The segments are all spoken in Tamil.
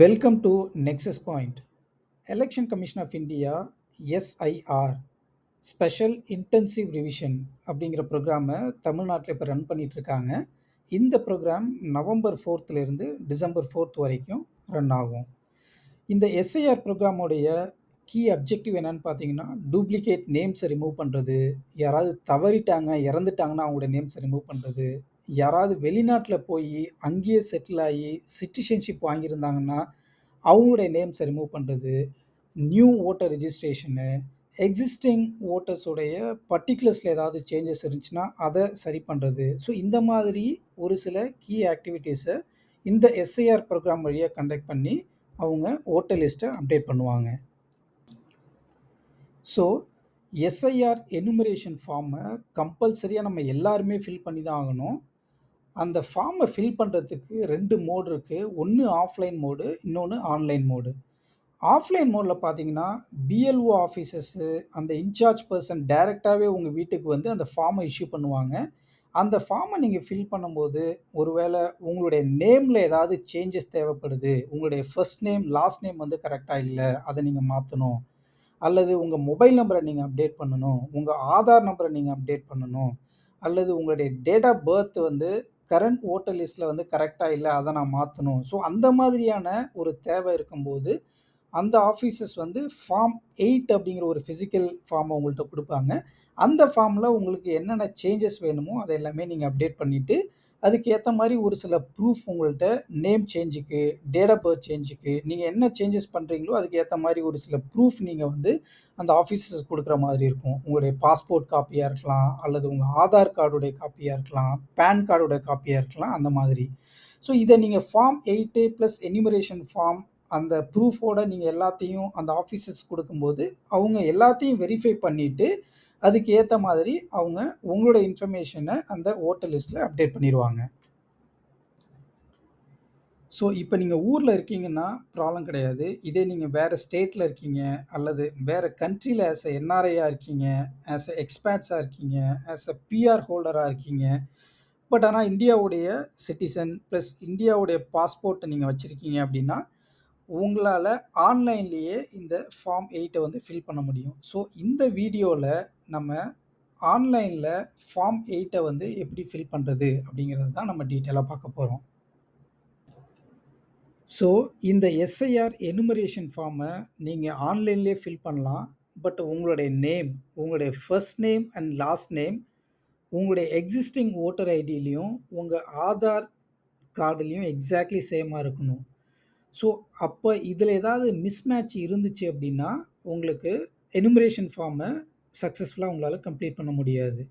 Welcome to Nexus point election commission of India S I R special intensive revision அப்படிங்கிற ப்ரோக்ராமை தமிழ்நாட்டில் இப்போ ரன் பண்ணிகிட்ருக்காங்க இந்த ப்ரோக்ராம் நவம்பர் ஃபோர்த்துலேருந்து டிசம்பர் ஃபோர்த் வரைக்கும் ரன் ஆகும். இந்த எஸ்ஐஆர் ப்ரோக்ராமுடைய கீ அப்ஜெக்டிவ் என்னன்னு பார்த்தீங்கன்னா டூப்ளிகேட் நேம்ஸை ரிமூவ் பண்ணுறது யாராவது தவறிட்டாங்க இறந்துட்டாங்கன்னா அவங்களோட நேம்ஸை ரிமூவ் பண்ணுறது யாராவது வெளிநாட்டில் போய் அங்கேயே செட்டில் ஆகி சிட்டிசன்ஷிப் வாங்கியிருந்தாங்கன்னா அவங்களுடைய நேம்ஸை ரிமூவ் பண்ணுறது நியூ ஓட்டர் ரிஜிஸ்ட்ரேஷனு எக்ஸிஸ்டிங் ஓட்டர்ஸுடைய பர்டிகுலர்ஸில் ஏதாவது சேஞ்சஸ் இருந்துச்சுன்னா அதை சரி பண்ணுறது ஸோ இந்த மாதிரி ஒரு சில கீ ஆக்டிவிட்டீஸை இந்த எஸ்ஐஆர் ப்ரோக்ராம் வழியாக கண்டக்ட் பண்ணி அவங்க ஓட்டர் லிஸ்ட்டை அப்டேட் பண்ணுவாங்க. ஸோ எஸ்ஐஆர் எனுமரேஷன் ஃபார்மை கம்பல்சரியாக நம்ம எல்லாருமே ஃபில் பண்ணி தான் ஆகணும். அந்த ஃபார்மை ஃபில் பண்ணுறதுக்கு ரெண்டு மோடு இருக்குது ஒன்று ஆஃப்லைன் மோடு இன்னொன்று ஆன்லைன் மோடு ஆஃப்லைன் மோடில் பார்த்தீங்கன்னா பிஎல்ஓ ஆஃபீஸர்ஸு அந்த இன்சார்ஜ் பர்சன் டைரெக்டாகவே உங்கள் வீட்டுக்கு வந்து அந்த ஃபார்மை இஷ்யூ பண்ணுவாங்க. அந்த ஃபார்மை நீங்கள் ஃபில் பண்ணும்போது ஒருவேளை உங்களுடைய நேமில் ஏதாவது சேஞ்சஸ் தேவைப்படுது உங்களுடைய ஃபர்ஸ்ட் நேம் லாஸ்ட் நேம் வந்து கரெக்டாக இல்லை அதை நீங்கள் மாற்றணும் அல்லது உங்கள் மொபைல் நம்பரை நீங்கள் அப்டேட் பண்ணணும் உங்கள் ஆதார் நம்பரை நீங்கள் அப்டேட் பண்ணணும் அல்லது உங்களுடைய டேட் ஆஃப் பர்த் வந்து கரண்ட் ஓட்டர் லிஸ்ட்டில் வந்து கரெக்டாக இல்லை அதை நான் மாற்றணும் ஸோ அந்த மாதிரியான ஒரு தேவை இருக்கும்போது அந்த ஆஃபீஸஸ் வந்து ஃபார்ம் எயிட் அப்படிங்கிற ஒரு ஃபிசிக்கல் ஃபார்மை உங்கள்கிட்ட கொடுப்பாங்க. அந்த ஃபார்மில் உங்களுக்கு என்னென்ன சேஞ்சஸ் வேணுமோ அதை எல்லாமே நீங்கள் அப்டேட் பண்ணிவிட்டு அதுக்கேற்ற மாதிரி ஒரு சில ப்ரூஃப் உங்கள்கிட்ட நேம் சேஞ்சுக்கு டேட் ஆஃப் பர்த் சேஞ்சுக்கு நீங்கள் என்ன சேஞ்சஸ் பண்ணுறீங்களோ அதுக்கேற்ற மாதிரி ஒரு சில ப்ரூஃப் நீங்கள் வந்து அந்த ஆஃபீஸர்ஸ் கொடுக்குற மாதிரி இருக்கும். உங்களுடைய பாஸ்போர்ட் காப்பியாக இருக்கலாம் அல்லது உங்கள் ஆதார் கார்டுடைய காப்பியாக இருக்கலாம் பேன் கார்டுடைய காப்பியாக இருக்கலாம் அந்த மாதிரி. ஸோ இதை நீங்கள் form eight plus enumeration form அந்த ப்ரூஃபோட நீங்கள் எல்லாத்தையும் அந்த ஆஃபீஸர்ஸ் கொடுக்கும்போது அவங்க எல்லாத்தையும் வெரிஃபை பண்ணிவிட்டு அதுக்கு ஏற்ற மாதிரி அவங்க உங்களோட இன்ஃபர்மேஷனை அந்த ஓட்டர் லிஸ்ட்டில் அப்டேட் பண்ணிடுவாங்க ஸோ இப்போ நீங்கள் ஊரில் இருக்கீங்கன்னா ப்ராப்ளம் கிடையாது. இதே நீங்கள் வேறு ஸ்டேட்டில் இருக்கீங்க அல்லது வேறு கண்ட்ரியில் ஆஸ் எ என்ஆர்ஐயாக இருக்கீங்க ஆஸ் எ எக்ஸ்பேட்ஸாக இருக்கீங்க ஆஸ் எ பிஆர் ஹோல்டராக இருக்கீங்க. பட் ஆனால் இந்தியாவுடைய சிட்டிசன் ப்ளஸ் இந்தியாவுடைய பாஸ்போர்ட்டை நீங்கள் வச்சுருக்கீங்க அப்படின்னா உங்களால் ஆன்லைன்லேயே இந்த ஃபார்ம் எயிட்டை வந்து ஃபில் பண்ண முடியும். ஸோ இந்த வீடியோவில் நம்ம ஆன்லைனில் ஃபார்ம் எயிட்டை வந்து எப்படி ஃபில் பண்ணுறது அப்படிங்கிறது தான் நம்ம டீட்டெயிலாக பார்க்க போகிறோம் ஸோ இந்த எஸ்ஐஆர் எனுமரேஷன் ஃபார்மை நீங்கள் ஆன்லைன்லேயே ஃபில் பண்ணலாம். பட் உங்களுடைய நேம் உங்களுடைய first name and last name உங்களுடைய எக்ஸிஸ்டிங் ஓட்டர் ஐடியிலையும் உங்கள் ஆதார் கார்டுலேயும் எக்ஸாக்ட்லி சேமாக இருக்கணும். ஸோ அப்போ இதில் ஏதாவது மிஸ்மேட்ச் இருந்துச்சு அப்படின்னா உங்களுக்கு எனுமரேஷன் ஃபார்மை சக்ஸஸ்ஃபுல்லாக உங்களால் கம்ப்ளீட் பண்ண முடியாது.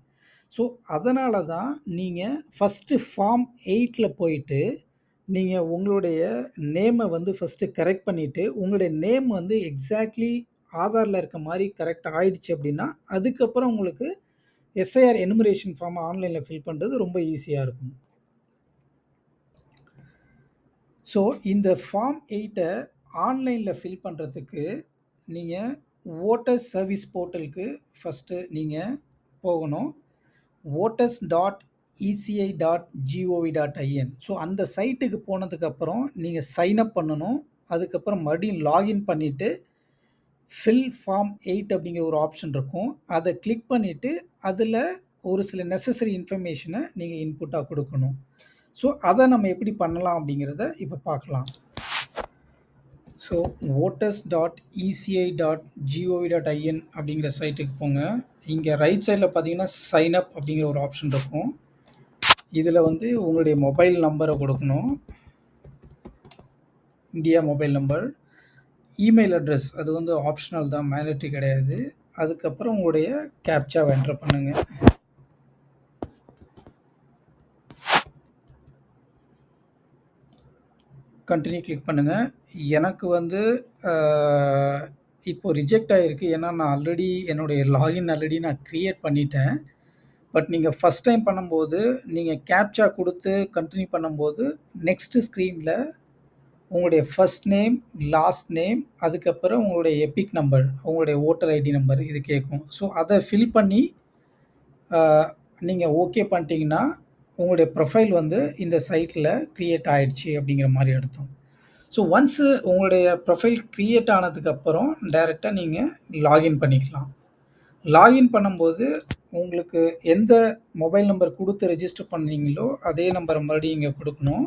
ஸோ அதனால தான் நீங்கள் ஃபஸ்ட்டு ஃபார்ம் எயிட்டில் போயிட்டு நீங்கள் உங்களுடைய நேமை வந்து ஃபஸ்ட்டு கரெக்ட் பண்ணிவிட்டு உங்களுடைய நேம் வந்து எக்ஸாக்ட்லி ஆதாரில் இருக்க மாதிரி கரெக்ட் ஆயிடுச்சு அப்படின்னா அதுக்கப்புறம் உங்களுக்கு எஸ்ஐஆர் எனுமரேஷன் ஃபார்மை ஆன்லைனில் ஃபில் பண்ணுறது ரொம்ப ஈஸியாக இருக்கும். ஸோ இந்த ஃபார்ம் எயிட்டை ஆன்லைனில் ஃபில் பண்ணுறதுக்கு நீங்கள் ஓட்டர்ஸ் சர்வீஸ் போர்ட்டலுக்கு ஃபஸ்ட்டு நீங்கள் போகணும். Voters dot E C I dot G O V dot I N so அந்த சைட்டுக்கு போனதுக்கப்புறம் நீங்கள் சைன் அப் பண்ணணும். அதுக்கப்புறம் மறுபடியும் லாகின் பண்ணிவிட்டு ஃபில் ஃபார்ம் எயிட் அப்படிங்கிற ஒரு ஆப்ஷன் இருக்கும். அதை கிளிக் பண்ணிவிட்டு அதில் ஒரு சில நெசசரி இன்ஃபர்மேஷனை நீங்கள் இன்புட்டாக கொடுக்கணும். ஸோ அதை நம்ம எப்படி பண்ணலாம் அப்படிங்கிறத இப்போ பார்க்கலாம். So voters dot E C I dot G O V dot I N அப்படிங்கிற சைட்டுக்கு போங்க. இங்கே ரைட் சைடில் பார்த்தீங்கன்னா சைன் அப் அப்படிங்கிற ஒரு ஆப்ஷன் இருக்கும். இதில் வந்து உங்களுடைய மொபைல் நம்பரை கொடுக்கணும். India mobile number email address அது வந்து ஆப்ஷனல் தான் மேண்டட்ரி கிடையாது. அதுக்கப்புறம் உங்களுடைய கேப்சாவை என்டர் பண்ணுங்கள் கண்டினியூ கிளிக் பண்ணுங்கள் எனக்கு வந்து இப்போ ரிஜெக்ட் ஆகிருக்கு ஏன்னா நான் ஆல்ரெடி என்னுடைய லாகின் ஆல்ரெடி நான் க்ரியேட் பண்ணிட்டேன். பட் நீங்கள் ஃபஸ்ட் டைம் பண்ணும்போது நீங்கள் கேப்சா கொடுத்து கண்டினியூ பண்ணும்போது நெக்ஸ்ட்டு ஸ்க்ரீனில் உங்களுடைய ஃபஸ்ட் நேம் லாஸ்ட் நேம் அதுக்கப்புறம் உங்களுடைய எபிக் நம்பர் உங்களுடைய ஓட்டர் ஐடி நம்பர் இது கேட்கும் ஸோ அதை ஃபில் பண்ணி நீங்கள் ஓகே பண்ணிட்டீங்கன்னா உங்களுடைய ப்ரொஃபைல் வந்து இந்த சைட்டில் க்ரியேட் ஆகிடுச்சி அப்படிங்கிற மாதிரி அர்த்தம். ஸோ ஒன்ஸு உங்களுடைய ப்ரொஃபைல் க்ரியேட் ஆனதுக்கப்புறம் டைரெக்டாக நீங்கள் லாகின் பண்ணிக்கலாம். லாகின் பண்ணும்போது உங்களுக்கு எந்த மொபைல் நம்பர் கொடுத்து ரெஜிஸ்டர் பண்ணீங்களோ, அதே நம்பரை மறுபடியும் இங்கே கொடுக்கணும்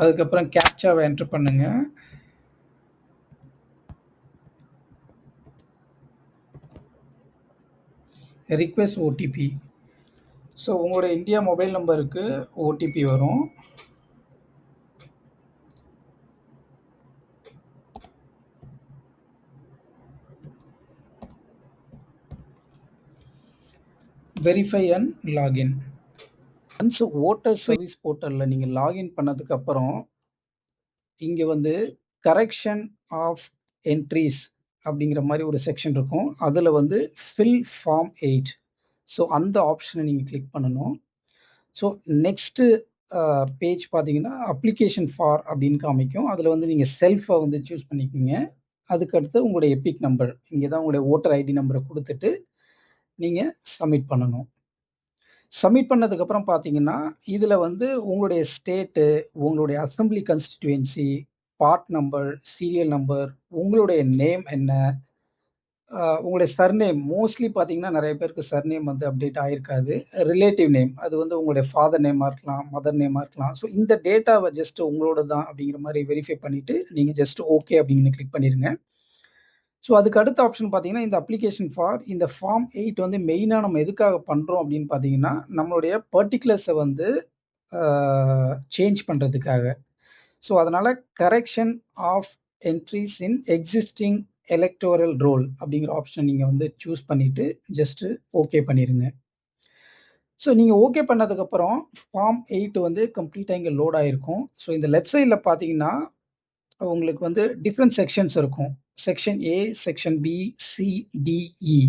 அதுக்கப்புறம் கேப்சாவை என்ட்ரு பண்ணுங்கள் ரிக்வெஸ்ட் ஓடிபி. ஸோ உங்களோட இந்தியா மொபைல் நம்பருக்கு ஓடிபி வரும். Verify and login. Once voter service போர்ட்டலில் நீங்கள் லாகின் பண்ணதுக்கு அப்புறம் இங்கே வந்து கரெக்ஷன் ஆஃப் என்ட்ரீஸ் அப்படிங்கிற மாதிரி ஒரு செக்ஷன் இருக்கும். அதில் வந்து ஃபில் ஃபார்ம் எயிட் ஸோ அந்த ஆப்ஷனை நீங்கள் கிளிக் பண்ணணும். ஸோ நெக்ஸ்ட்டு பேஜ் பார்த்தீங்கன்னா, அப்ளிகேஷன் ஃபார் அப்படின்னு காமிக்கும். அதில் வந்து நீங்கள் செல்ஃபை வந்து சூஸ் பண்ணிக்கோங்க அதுக்கடுத்து உங்களுடைய எபிக் நம்பர். இங்கே தான் உங்களுடைய ஓட்டர் ஐடி நம்பரை கொடுத்துட்டு நீங்கள் சப்மிட் பண்ணணும். சப்மிட் பண்ணதுக்கப்புறம் பார்த்தீங்கன்னா, இதில் வந்து உங்களுடைய ஸ்டேட்டு, உங்களுடைய assembly constituency, part number, serial number, உங்களுடைய நேம் என்ன? உங்களுடைய சர்நேம் மோஸ்ட்லி பார்த்தீங்கன்னா, நிறைய பேருக்கு சர்நேம் வந்து அப்டேட் ஆகிருக்காது ரிலேட்டிவ் நேம் அது வந்து உங்களுடைய ஃபாதர் நேமாக இருக்கலாம், மதர் நேமாக இருக்கலாம். ஸோ இந்த டேட்டாவை ஜஸ்ட் உங்களோட தான் அப்படிங்கிற மாதிரி வெரிஃபை பண்ணிவிட்டு நீங்கள் ஜஸ்ட் ஓகே அப்படின்னு கிளிக் பண்ணிடுங்க ஸோ அதுக்கு அடுத்த ஆப்ஷன் பார்த்தீங்கன்னா, இந்த அப்ளிகேஷன் ஃபார் இந்த ஃபார்ம் எயிட் வந்து மெயினா நம்ம எதுக்காக பண்ணுறோம் அப்படின்னு பார்த்தீங்கன்னா, நம்மளுடைய பர்டிகுலர்ஸை வந்து சேஞ்ச் பண்ணுறதுக்காக ஸோ அதனால் correction of entries in existing electoral roll அப்படிங்கிற ஆப்ஷன் நீங்கள் வந்து சூஸ் பண்ணிவிட்டு ஜஸ்ட்டு ஓகே பண்ணிடுங்க ஸோ நீங்கள் ஓகே பண்ணதுக்கப்புறம், ஃபார்ம் எயிட் வந்து கம்ப்ளீட்டாக இங்கே லோட் ஆகிருக்கும் ஸோ இந்த லெஃப்ட் சைடில் பார்த்தீங்கன்னா, உங்களுக்கு வந்து டிஃப்ரெண்ட் செக்ஷன்ஸ் இருக்கும். Section A, section B, C, D E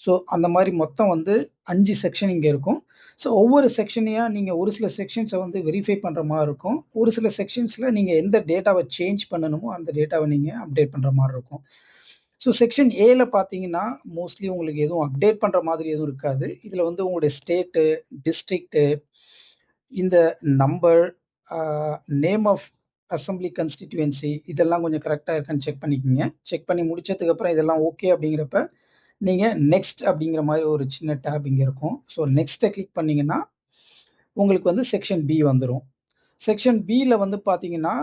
so அந்த மாதிரி மொத்தம் வந்து அஞ்சு செக்ஷன் இங்கே இருக்கும். ஸோ ஒவ்வொரு செக்ஷனையாக நீங்கள் ஒரு சில செக்ஷன்ஸை வந்து வெரிஃபை பண்ணுற மாதிரி இருக்கும். ஒரு சில செக்ஷன்ஸில் நீங்கள் எந்த டேட்டாவை சேஞ்ச் பண்ணணுமோ, அந்த டேட்டாவை நீங்கள் அப்டேட் பண்ணுற மாதிரி இருக்கும். ஸோ செக்ஷன் ஏல பார்த்தீங்கன்னா, மோஸ்ட்லி உங்களுக்கு எதுவும் அப்டேட் பண்ணுற மாதிரி எதுவும் இருக்காது. இதில் வந்து உங்களுடைய ஸ்டேட்டு, டிஸ்ட்ரிக்ட்டு, இந்த number, name of assembly constituency இதெல்லாம் கொஞ்சம் கரெக்டாக இருக்கான்னு செக் பண்ணிக்கோங்க செக் பண்ணி முடிச்சதுக்கப்புறம் இதெல்லாம் ஓகே அப்படிங்கிறப்ப, நீங்கள் நெக்ஸ்ட் அப்படிங்கிற மாதிரி ஒரு சின்ன டேப் இங்கே இருக்கும். ஸோ நெக்ஸ்ட்டை கிளிக் பண்ணீங்கன்னா, உங்களுக்கு வந்து செக்ஷன் பி வந்துடும் செக்ஷன் பியில் வந்து பார்த்தீங்கன்னா,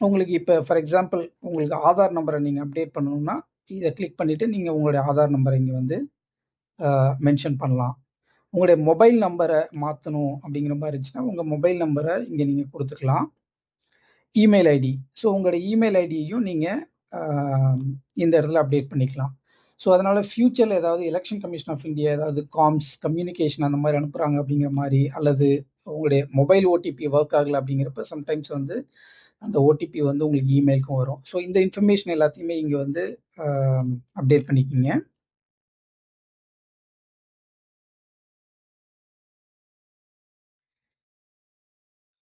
உங்களுக்கு இப்போ ஃபார் எக்ஸாம்பிள் உங்களுக்கு ஆதார் நம்பரை நீங்கள் அப்டேட் பண்ணணும்னா, இதை கிளிக் பண்ணிவிட்டு நீங்கள் உங்களுடைய ஆதார் நம்பரை இங்கே வந்து மென்ஷன் பண்ணலாம். உங்களுடைய மொபைல் நம்பரை மாற்றணும் அப்படிங்கிற மாதிரி இருந்துச்சுன்னா, உங்கள் மொபைல் நம்பரை இங்கே நீங்கள் கொடுத்துக்கலாம் இமெயில் ஐடி. ஸோ உங்களுடைய இமெயில் ஐடியையும் நீங்கள் இந்த இடத்துல அப்டேட் பண்ணிக்கலாம். ஸோ அதனால் ஃப்யூச்சரில் ஏதாவது எலெக்ஷன் கமிஷன் ஆஃப் இந்தியா ஏதாவது காம்ஸ், கம்யூனிகேஷன் அந்த மாதிரி அனுப்புகிறாங்க அப்படிங்கிற மாதிரி அல்லது உங்களுடைய மொபைல் ஓடிபி ஒர்க் ஆகலை அப்படிங்கிறப்ப சம்டைம்ஸ் வந்து அந்த ஓடிபி வந்து உங்களுக்கு இமெயிலுக்கும் வரும். ஸோ இந்த இன்ஃபர்மேஷன் எல்லாத்தையுமே இங்கே வந்து அப்டேட் பண்ணிக்கிங்க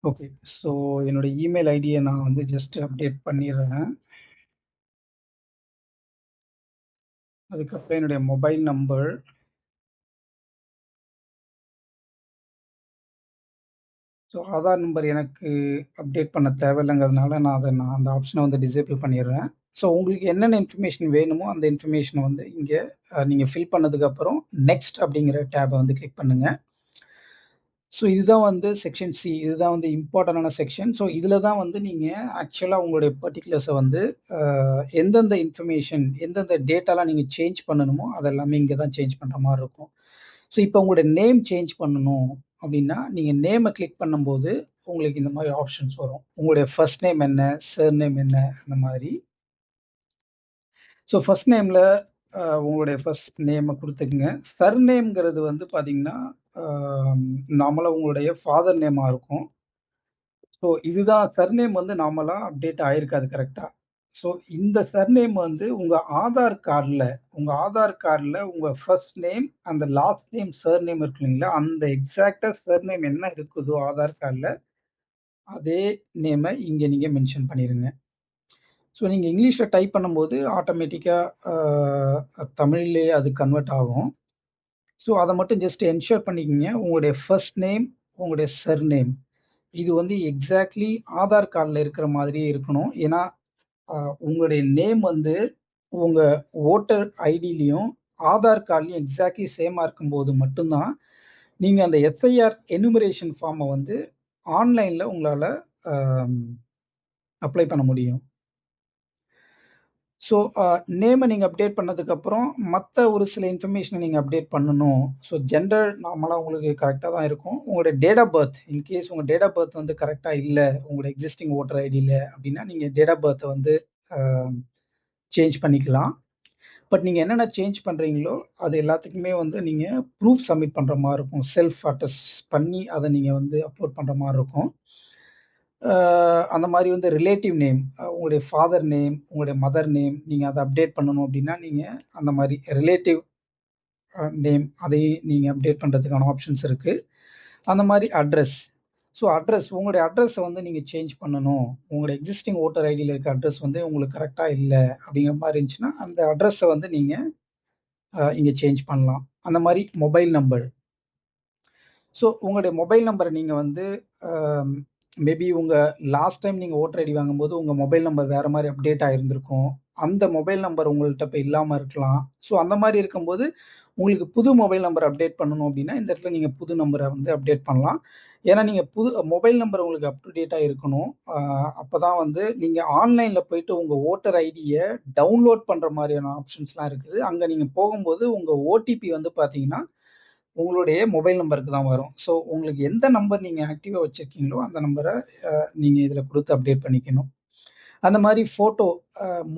ஓகே. ஸோ என்னோட இமெயில் ஐடியை நான் வந்து ஜஸ்ட் அப்டேட் பண்ணிடுறேன் அதுக்கப்புறம் என்னுடைய mobile number. So Aadhaar number எனக்கு அப்டேட் பண்ண தேவையில்லைங்கிறதுனால நான் அதை நான் அந்த ஆப்ஷனை வந்து டிசேபிள் பண்ணிடுறேன் ஸோ உங்களுக்கு என்னென்ன இன்ஃபர்மேஷன் வேணுமோ, அந்த இன்ஃபர்மேஷனை வந்து இங்கே நீங்கள் ஃபில் பண்ணதுக்கப்புறம், நெக்ஸ்ட் அப்படிங்கிற டேபை வந்து கிளிக் பண்ணுங்கள் ஸோ இதுதான் வந்து செக்ஷன் சி. இதுதான் வந்து இம்பார்ட்டண்டான செக்ஷன். ஸோ இதில் தான் வந்து நீங்கள் ஆக்சுவலாக உங்களுடைய பர்டிகுலர்ஸை வந்து எந்தெந்த இன்ஃபர்மேஷன், எந்தெந்த டேட்டாலாம் நீங்கள் சேஞ்ச் பண்ணணுமோ, அதெல்லாமே இங்கே தான் சேஞ்ச் பண்ணுற மாதிரி இருக்கும். ஸோ இப்போ உங்களுடைய நேம் சேஞ்ச் பண்ணணும் அப்படின்னா, நீங்கள் நேமை கிளிக் பண்ணும்போது, உங்களுக்கு இந்த மாதிரி ஆப்ஷன்ஸ் வரும். உங்களுடைய ஃபர்ஸ்ட் நேம் என்ன? சர்நேம் என்ன? அந்த மாதிரி. ஸோ ஃபர்ஸ்ட் நேமில் உங்களுடைய ஃபர்ஸ்ட் நேமை கொடுத்துக்குங்க சர் நேம்ங்கிறது வந்து பார்த்தீங்கன்னா, அ உங்களுடைய ஃபாதர் நேமாக இருக்கும். ஸோ இதுதான் சர்நேம் வந்து நார்மலா அப்டேட் ஆயிருக்காது கரெக்டாக ஸோ இந்த சர்நேம் வந்து உங்கள் ஆதார் கார்டில் உங்கள் ஆதார் கார்டில் உங்கள் ஃபர்ஸ்ட் நேம், அந்த லாஸ்ட் நேம் சர்நேம் இருக்கு இல்லைங்களா? அந்த எக்ஸாக்டாக சர்நேம் என்ன இருக்குதோ ஆதார் கார்டில் அதே நேமை இங்கே நீங்கள் மென்ஷன் பண்ணிடுங்க ஸோ நீங்கள் இங்கிலீஷில் டைப் பண்ணும்போது ஆட்டோமேட்டிக்காக தமிழ்லேயே அது கன்வெர்ட் ஆகும். ஸோ அதை மட்டும் ஜஸ்ட் என்ஷோர் பண்ணிக்கோங்க உங்களுடைய ஃபர்ஸ்ட் நேம், உங்களுடைய சர்நேம் இது வந்து எக்ஸாக்ட்லி ஆதார் கார்டில் இருக்கிற மாதிரியே இருக்கணும். ஏன்னா, உங்களுடைய நேம் வந்து உங்கள் ஓட்டர் ஐடிலையும் ஆதார் கார்ட்லையும் எக்ஸாக்ட்லி சேமாக இருக்கும்போது மட்டும்தான் நீங்கள் அந்த எஸ்ஐஆர் எனுமரேஷன் ஃபார்மை வந்து ஆன்லைனில் உங்களால் அப்ளை பண்ண முடியும். ஸோ, நேமை நீங்கள் அப்டேட் பண்ணதுக்கப்புறம், மற்ற ஒரு சில இன்ஃபர்மேஷனை நீங்கள் அப்டேட் பண்ணணும். ஸோ, ஜெண்டர் நார்மலாக உங்களுக்கு கரெக்டாக தான் இருக்கும். உங்களுடைய date of birth in case உங்கள் டேட் ஆஃப் பர்த் வந்து கரெக்டாக இல்லை உங்களோட எக்ஸிஸ்டிங் ஓட்டர் ஐடில அப்படின்னா நீங்கள் டேட் ஆஃப் பர்த்தை வந்து uh, சேஞ்ச் பண்ணிக்கலாம். பட் நீங்கள் என்னென்ன சேஞ்ச் பண்ணுறீங்களோ அது எல்லாத்துக்குமே வந்து நீங்கள் ப்ரூஃப் சப்மிட் பண்ணுற மாதிரி இருக்கும். செல்ஃப் அட்டஸ்ட் பண்ணி அதை நீங்கள் வந்து அப்லோட் பண்ணுற மாதிரி இருக்கும். அந்த மாதிரி வந்து ரிலேட்டிவ் நேம், உங்களுடைய ஃபாதர் நேம், உங்களுடைய மதர் நேம் நீங்கள் அதை அப்டேட் பண்ணணும் அப்படின்னா நீங்கள் அந்த மாதிரி ரிலேட்டிவ் நேம் அதையும் நீங்கள் அப்டேட் பண்ணுறதுக்கான ஆப்ஷன்ஸ் இருக்குது அந்த மாதிரி அட்ரஸ். ஸோ, அட்ரஸ் உங்களுடைய அட்ரஸை வந்து நீங்கள் சேஞ்ச் பண்ணணும். உங்களுடைய எக்ஸிஸ்டிங் ஓட்டர் ஐடியில் இருக்க அட்ரஸ் வந்து உங்களுக்கு கரெக்டாக இல்லை அப்படிங்கிற மாதிரி இருந்துச்சுன்னா, அந்த அட்ரஸை வந்து நீங்கள் இங்கே சேஞ்ச் பண்ணலாம். அந்த மாதிரி மொபைல் நம்பர். ஸோ, உங்களுடைய மொபைல் நம்பரை நீங்கள் வந்து மேபி உங்கள் லாஸ்ட் டைம் நீங்கள் ஓட்டர் ஐடி வாங்கும்போது, உங்கள் மொபைல் நம்பர் வேறு மாதிரி அப்டேட் ஆயிருந்திருக்கும். அந்த மொபைல் நம்பர் உங்கள்கிட்ட இப்போ இல்லாமல் இருக்கலாம். ஸோ, அந்த மாதிரி இருக்கும்போது, உங்களுக்கு புது மொபைல் நம்பர் அப்டேட் பண்ணணும் அப்படின்னா இந்த இடத்துல நீங்கள் புது நம்பரை வந்து அப்டேட் பண்ணலாம். ஏன்னா, நீங்கள் புது மொபைல் நம்பர் உங்களுக்கு அப் டு இருக்கணும். அப்போ தான் வந்து நீங்கள் ஆன்லைனில் போயிட்டு உங்கள் ஓட்டர் ஐடியை டவுன்லோட் பண்ணுற மாதிரியான ஆப்ஷன்ஸ்லாம் இருக்குது. அங்கே நீங்கள் போகும்போது உங்கள் ஓடிபி வந்து பார்த்தீங்கன்னா, உங்களுடைய மொபைல் நம்பருக்கு தான் வரும். ஸோ, உங்களுக்கு எந்த நம்பர் நீங்கள் ஆக்டிவாக வச்சுருக்கீங்களோ அந்த நம்பரை நீங்கள் இதில் கொடுத்து அப்டேட் பண்ணிக்கணும். அந்த மாதிரி ஃபோட்டோ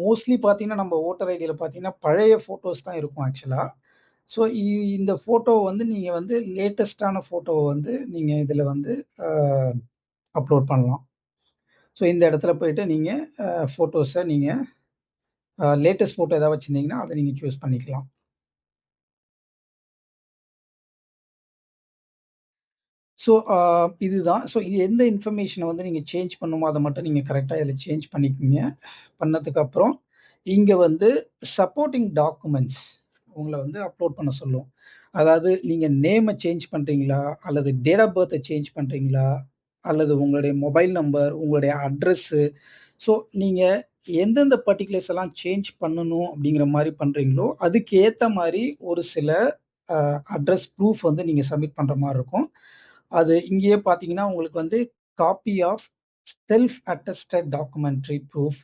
மோஸ்ட்லி பார்த்தீங்கன்னா, நம்ம ஓட்டர் ஐடியில் பார்த்தீங்கன்னா, பழைய ஃபோட்டோஸ் தான் இருக்கும் ஆக்சுவலாக ஸோ, இ இந்த ஃபோட்டோ வந்து நீங்கள் வந்து லேட்டஸ்ட்டான ஃபோட்டோவை வந்து நீங்கள் இதில் வந்து அப்லோட் பண்ணலாம். ஸோ, இந்த இடத்துல போயிட்டு நீங்கள் ஃபோட்டோஸை நீங்கள் லேட்டஸ்ட் ஃபோட்டோ எதாவது வச்சுருந்தீங்கன்னா அதை நீங்கள் சூஸ் பண்ணிக்கலாம். ஸோ, uh, இதுதான். ஸோ, இது எந்த இன்ஃபர்மேஷனை வந்து நீங்கள் சேஞ்ச் பண்ணுமோ அதை மட்டும் நீங்கள் கரெக்டாக இதில் சேஞ்ச் பண்ணிக்கோங்க பண்ணதுக்கப்புறம், இங்கே வந்து சப்போர்ட்டிங் டாக்குமெண்ட்ஸ் உங்களை வந்து அப்லோட் பண்ண சொல்லும். அதாவது நீங்கள் நேமை சேஞ்ச் பண்ணுறீங்களா அல்லது டேட் ஆஃப் பர்த்தை சேஞ்ச் பண்ணுறீங்களா அல்லது உங்களுடைய மொபைல் நம்பர், உங்களுடைய அட்ரஸ்ஸு ஸோ, நீங்கள் எந்தெந்த பர்டிகுலர்ஸ் எல்லாம் சேஞ்ச் பண்ணணும் அப்படிங்கிற மாதிரி பண்ணுறீங்களோ அதுக்கு ஏற்ற மாதிரி ஒரு சில அட்ரஸ் ப்ரூஃப் வந்து நீங்கள் சப்மிட் பண்ணுற மாதிரி இருக்கும். அது இங்கேயே பார்த்தீங்கன்னா, உங்களுக்கு வந்து copy of self attested documentary proof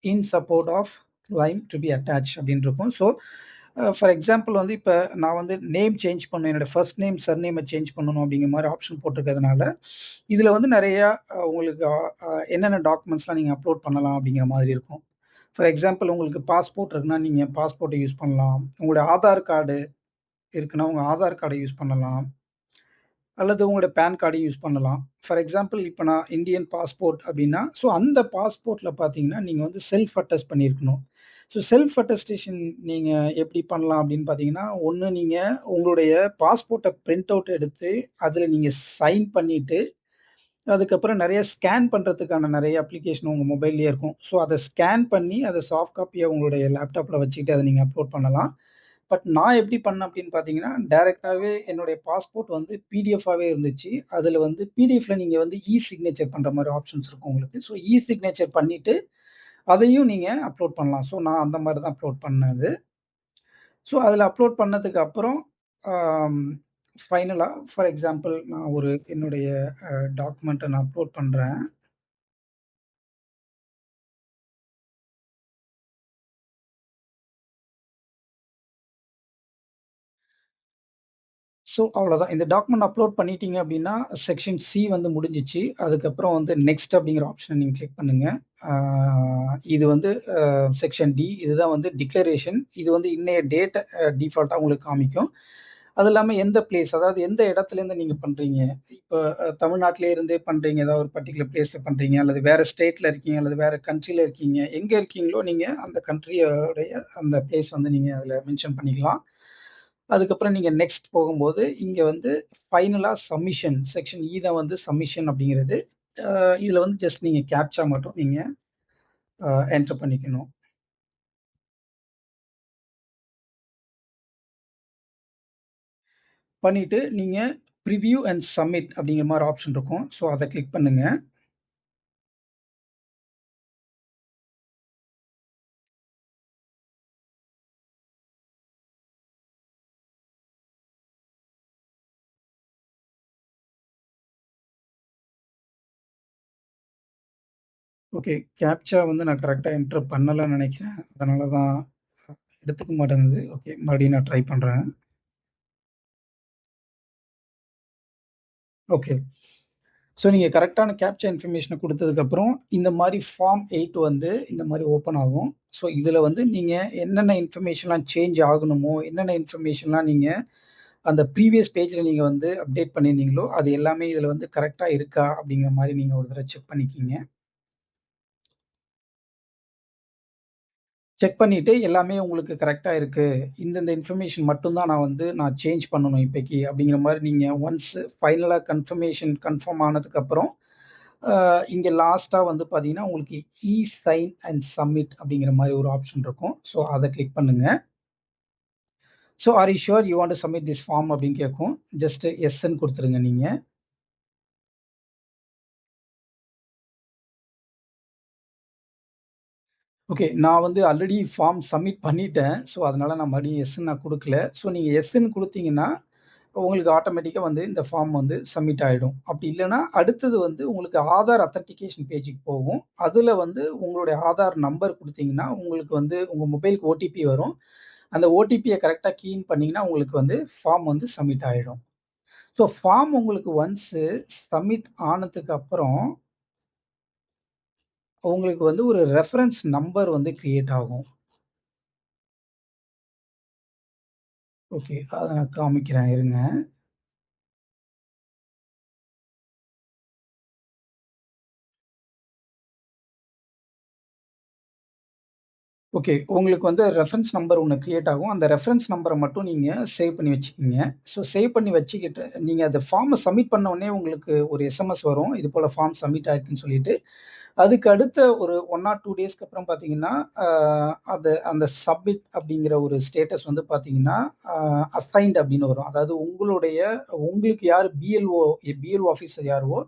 in support of claim to be attach அப்படின்னு இருக்கும். ஸோ, ஃபார் எக்ஸாம்பிள் வந்து இப்போ நான் வந்து நேம் சேஞ்ச் பண்ணணும். என்னோட ஃபர்ஸ்ட் நேம், சர்நேம சேஞ்ச் பண்ணணும் அப்படிங்கிற மாதிரி ஆப்ஷன் போட்டிருக்கிறதுனால, இதில் வந்து நிறையா uh, உங்களுக்கு uh, uh, என்னென்ன டாக்குமெண்ட்ஸ்லாம் நீங்கள் அப்லோட் பண்ணலாம் அப்படிங்கிற மாதிரி இருக்கும். ஃபார் எக்ஸாம்பிள் உங்களுக்கு பாஸ்போர்ட் இருக்குன்னா, நீங்கள் பாஸ்போர்ட்டை யூஸ் பண்ணலாம். உங்களுடைய ஆதார் கார்டு இருக்குன்னா, உங்கள் ஆதார் கார்டை யூஸ் பண்ணலாம். அல்லது உங்களோட பேன் கார்டையும் யூஸ் பண்ணலாம். ஃபார் எக்ஸாம்பிள் இப்போ நான் இந்தியன் பாஸ்போர்ட் அப்படின்னா ஸோ அந்த பாஸ்போர்ட்டில் பார்த்தீங்கன்னா, நீங்கள் வந்து செல்ஃப் அட்டஸ்ட் பண்ணியிருக்கணும். ஸோ செல்ஃப் அட்டஸ்டேஷன் நீங்கள் எப்படி பண்ணலாம் அப்படின்னு பார்த்தீங்கன்னா, ஒன்று நீங்கள் உங்களுடைய பாஸ்போர்ட்டை பிரிண்ட் அவுட் எடுத்து, அதில் நீங்கள் சைன் பண்ணிவிட்டு அதுக்கப்புறம் நிறைய ஸ்கேன் பண்ணுறதுக்கான நிறைய அப்ளிகேஷன் உங்கள் மொபைல்லேயே இருக்கும். ஸோ அதை ஸ்கேன் பண்ணி, அதை சாஃப்ட் காப்பியை உங்களுடைய லேப்டாப்பில் வச்சுக்கிட்டு அதை நீங்கள் அப்லோட் பண்ணலாம். பட் நான் எப்படி பண்ணேன் அப்படின்னு பார்த்தீங்கன்னா, டேரெக்டாகவே என்னுடைய பாஸ்போர்ட் வந்து பிடிஎஃபாகவே இருந்துச்சு. அதில் வந்து பிடிஎஃப்ல நீங்கள் வந்து இ சிக்னேச்சர் பண்ணுற மாதிரி ஆப்ஷன்ஸ் இருக்கும் உங்களுக்கு. ஸோ இ சிக்னேச்சர் பண்ணிவிட்டு அதையும் நீங்கள் அப்லோட் பண்ணலாம். ஸோ நான் அந்த மாதிரி தான் அப்லோட் பண்ணது. ஸோ அதில் அப்லோட் பண்ணதுக்கு அப்புறம், ஃபைனலாக ஃபார் எக்ஸாம்பிள் நான் ஒரு என்னுடைய டாக்குமெண்ட்டை நான் அப்லோட் பண்ணுறேன் ஸோ அவ்வளோதான். இந்த டாக்குமெண்ட் அப்லோட் பண்ணிட்டீங்க அப்படின்னா செக்ஷன் சி வந்து முடிஞ்சிச்சு அதுக்கப்புறம் வந்து நெக்ஸ்ட் அப்படிங்கிற ஆப்ஷனை நீங்கள் கிளிக் பண்ணுங்க. இது வந்து செக்ஷன் டி இதுதான் வந்து டிக்ளரேஷன். இது வந்து இன்னைய டேட்டை டிஃபால்ட்டாக உங்களுக்கு காமிக்கும். அது இல்லாமல் எந்த பிளேஸ் அதாவது எந்த இடத்துலேருந்து நீங்கள் பண்ணுறீங்க இப்போ தமிழ்நாட்டிலே இருந்தே பண்ணுறீங்க ஏதாவது ஒரு பர்ட்டிகுலர் பிளேஸில் பண்ணுறீங்க அல்லது வேறு ஸ்டேட்டில் இருக்கீங்க. அல்லது வேற கண்ட்ரியில் இருக்கீங்க. எங்கே இருக்கீங்களோ நீங்கள் அந்த கண்ட்ரியோடைய அந்த பிளேஸ் வந்து நீங்கள் அதில் மென்ஷன் பண்ணிக்கலாம். அதுக்கப்புறம் நீங்கள் நெக்ஸ்ட் போகும்போது, இங்கே வந்து ஃபைனலாக சப்மிஷன் செக்ஷன் இ தான் வந்து சப்மிஷன் அப்படிங்கிறது இதில் வந்து ஜஸ்ட் நீங்கள் கேப்சா மட்டும் நீங்கள் என்டர் பண்ணிக்கணும். பண்ணிவிட்டு நீங்கள் ப்ரிவ்யூ அண்ட் சப்மிட் அப்படிங்கிற மாதிரி ஆப்ஷன் இருக்கும். ஸோ அதை கிளிக் பண்ணுங்கள் ஓகே. கேப்ச்சா வந்து நான் கரெக்டாக என்ட்ரு பண்ணலன்னு நினைக்கிறேன் அதனால தான் எடுத்துக்க மாட்டேங்குது. ஓகே. மறுபடியும் நான் ட்ரை பண்ணுறேன் ஓகே. ஸோ நீங்கள் கரெக்டான கேப்ச்சா இன்ஃபர்மேஷனை கொடுத்ததுக்கப்புறம் இந்த மாதிரி ஃபார்ம் எயிட் வந்து இந்த மாதிரி ஓப்பன் ஆகும். ஸோ இதில் வந்து நீங்கள் என்னென்ன இன்ஃபர்மேஷன்லாம் சேஞ்ச் ஆகணுமோ, என்னென்ன இன்ஃபர்மேஷன்லாம் நீங்கள் அந்த ப்ரீவியஸ் பேஜில் நீங்கள் வந்து அப்டேட் பண்ணியிருந்தீங்களோ, அது எல்லாமே இதில் வந்து கரெக்டாக இருக்கா? அப்படிங்கிற மாதிரி நீங்கள் ஒரு தடவை செக் பண்ணிக்கிங்க செக் பண்ணிட்டு எல்லாமே உங்களுக்கு கரெக்டாக இருக்கு. இந்தந்த இன்ஃபர்மேஷன் மட்டும் தான் நான் வந்து நான் சேஞ்ச் பண்ணணும் இப்பைக்கு அப்படிங்கிற மாரி நீங்க ஒன்ஸ் ஃபைனலா கன்ஃபர்மேஷன் கன்ஃபார்ம் ஆனதுக்கப்புறம், அ இங்க லாஸ்ட்டா வந்து பார்த்தீங்கன்னா, உங்களுக்கு இ சைன் அண்ட் சப்மிட் அப்படிங்கிற மாரி ஒரு ஆப்ஷன் இருக்கும். ஸோ அத கிளிக் பண்ணுங்க. So are you sure you want to submit this form அப்படின்னு கேட்கும். ஜஸ்ட் எஸ்ன்னு குடுத்துருங்க நீங்க. ஓகே. நான் வந்து ஆல்ரெடி ஃபார்ம் சப்மிட் பண்ணிட்டேன். ஸோ அதனால நான் மறுபடியும் எஸ்ன்னு நான் குடுக்கல. ஸோ நீங்க எஸ்ன்னு குடுத்தீங்கன்னா, உங்களுக்கு ஆட்டோமேட்டிக்கா வந்து இந்த ஃபார்ம் வந்து சப்மிட் ஆயிடும். அப்படி இல்லன்னா, அடுத்தது வந்து உங்களுக்கு ஆதார் அத்தன்டிகேஷன் பேஜுக்கு போகும். அதுல வந்து உங்களுடைய ஆதார் நம்பர் குடுத்தீங்கன்னா, உங்களுக்கு வந்து உங்க மொபைலுக்கு ஓடிபி வரும். அந்த ஓடிபிய கரெக்ட்டா கீ இன் பண்ணீங்கன்னா, உங்களுக்கு வந்து ஃபார்ம் வந்து சப்மிட் ஆயிடும். ஸோ ஃபார்ம் உங்களுக்கு ஒன்ஸு சப்மிட் ஆனதுக்கு அப்புறம் உங்களுக்கு வந்து ஒரு ரெஃபரன்ஸ் நம்பர் வந்து கிரியேட் ஆகும். ஓகே. அதை நான் காமிக்கிறேன் இருங்க. ஓகே. உங்களுக்கு வந்து ரெஃபரன்ஸ் நம்பர் ஒன்று க்ரியேட் ஆகும். அந்த ரெஃபரன்ஸ் நம்பரை மட்டும் நீங்கள் சேவ் பண்ணி வச்சுக்கிங்க ஸோ சேவ் பண்ணி வச்சுக்கிட்டு, நீங்கள் அந்த ஃபார்மை சப்மிட் பண்ண உடனே உங்களுக்கு ஒரு எஸ்எம்எஸ் வரும். இது போல் ஃபார்ம் சப்மிட் ஆயிருக்குன்னு சொல்லிட்டு. அதுக்கு அடுத்த ஒரு ஒன் ஆர் டூ டேஸ்க்கு அப்புறம் பார்த்தீங்கன்னா, அது அந்த சப்மிட் அப்படிங்கிற ஒரு ஸ்டேட்டஸ் வந்து பார்த்தீங்கன்னா, அசைன்ட் அப்படின்னு வரும். அதாவது உங்களுடைய உங்களுக்கு யார் பிஎல்ஓ பிஎல்ஓ ஆஃபீஸர் யாரோ,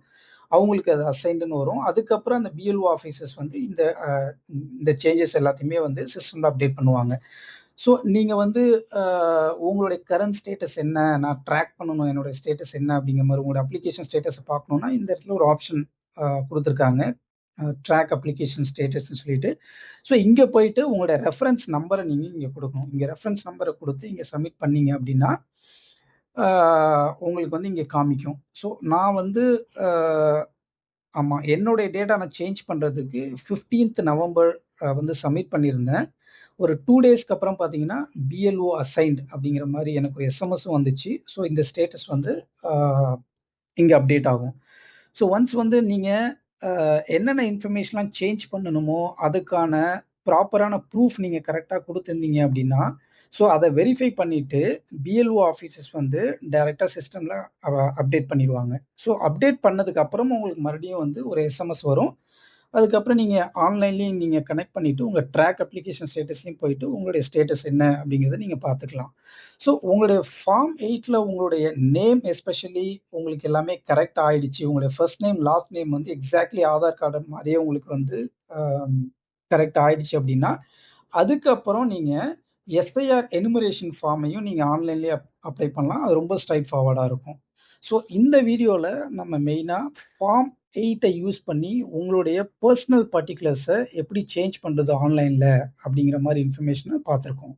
அவங்களுக்கு அது அசைன்டுன்னு வரும். அதுக்கப்புறம் அந்த பிஎல்ஓ ஆஃபீஸர்ஸ் வந்து இந்த இந்த சேஞ்சஸ் எல்லாத்தையுமே வந்து சிஸ்டம்ல அப்டேட் பண்ணுவாங்க. ஸோ நீங்கள் வந்து உங்களுடைய கரண்ட் ஸ்டேட்டஸ் என்ன? நான் ட்ராக் பண்ணணும் என்னோட ஸ்டேட்டஸ் என்ன? அப்படிங்கிற மாதிரி உங்களோட அப்ளிகேஷன் ஸ்டேட்டஸை பார்க்கணும்னா, இந்த இடத்துல ஒரு ஆப்ஷன் கொடுத்துருக்காங்க ட்ராக் அப்ளிகேஷன் ஸ்டேட்டஸ்ன்னு சொல்லிட்டு. ஸோ இங்கே போயிட்டு உங்களோட ரெஃபரன்ஸ் நம்பரை நீங்கள் இங்கே கொடுக்கணும் இங்கே ரெஃபரன்ஸ் நம்பரை கொடுத்து இங்கே சப்மிட் பண்ணீங்க அப்படின்னா, உங்களுக்கு வந்து இங்கே காமிக்கும். ஸோ நான் வந்து ஆமாம் என்னுடைய டேட்டா நான் சேஞ்ச் பண்ணுறதுக்கு ஃபிஃப்டீன்த் நவம்பர் வந்து சப்மிட் பண்ணியிருந்தேன். ஒரு டூ டேஸ்க்கு அப்புறம் பார்த்தீங்கன்னா, பிஎல்ஓ அசைன்ட் அப்படிங்கிற மாதிரி எனக்கு ஒரு எஸ்எம்எஸும் வந்துச்சு. ஸோ இந்த ஸ்டேட்டஸ் வந்து இங்கே அப்டேட் ஆகும். ஸோ ஒன்ஸ் வந்து நீங்கள் என்னென்ன இன்ஃபர்மேஷன்லாம் சேஞ்ச் பண்ணணுமோ, அதுக்கான ப்ராப்பரான ப்ரூஃப் நீங்கள் கரெக்டாக கொடுத்துருந்தீங்க அப்படின்னா, ஸோ அதை வெரிஃபை பண்ணிட்டு பிஎல்ஓ ஆஃபீஸஸ் வந்து டைரெக்டாக சிஸ்டமில் அப்டேட் பண்ணிடுவாங்க ஸோ அப்டேட் பண்ணதுக்கப்புறம் உங்களுக்கு மறுபடியும் வந்து ஒரு எஸ்எம்எஸ் வரும். அதுக்கப்புறம் நீங்கள் ஆன்லைன்லேயும் நீங்கள் கனெக்ட் பண்ணிவிட்டு உங்கள் ட்ராக் அப்ளிகேஷன் ஸ்டேட்டஸ்லையும் போயிட்டு உங்களுடைய ஸ்டேட்டஸ் என்ன அப்படிங்கிறத நீங்கள் பார்த்துக்கலாம். ஸோ உங்களுடைய ஃபார்ம் எயிட்டில் உங்களுடைய நேம் எஸ்பெஷலி உங்களுக்கு எல்லாமே கரெக்ட் ஆகிடுச்சு உங்களுடைய ஃபர்ஸ்ட் நேம், லாஸ்ட் நேம் வந்து எக்ஸாக்ட்லி ஆதார் கார்டு மாதிரியே உங்களுக்கு வந்து கரெக்ட் ஆகிடுச்சு அப்படின்னா, அதுக்கப்புறம் நீங்கள் எஸ்ஐஆர் எனுமரேஷன் ஃபார்மையும் நீங்கள் ஆன்லைன்லேயே அப்ளை பண்ணலாம். அது ரொம்ப ஸ்ட்ரைட் ஃபார்வர்டாக இருக்கும். ஸோ இந்த வீடியோவில் நம்ம மெயினாக ஃபார்ம் எயிட்டை யூஸ் பண்ணி உங்களுடைய பர்சனல் பர்டிகுலர்ஸை எப்படி சேஞ்ச் பண்ணுறது ஆன்லைனில் அப்படிங்கிற மாதிரி இன்ஃபர்மேஷனை பார்த்துருக்கோம்.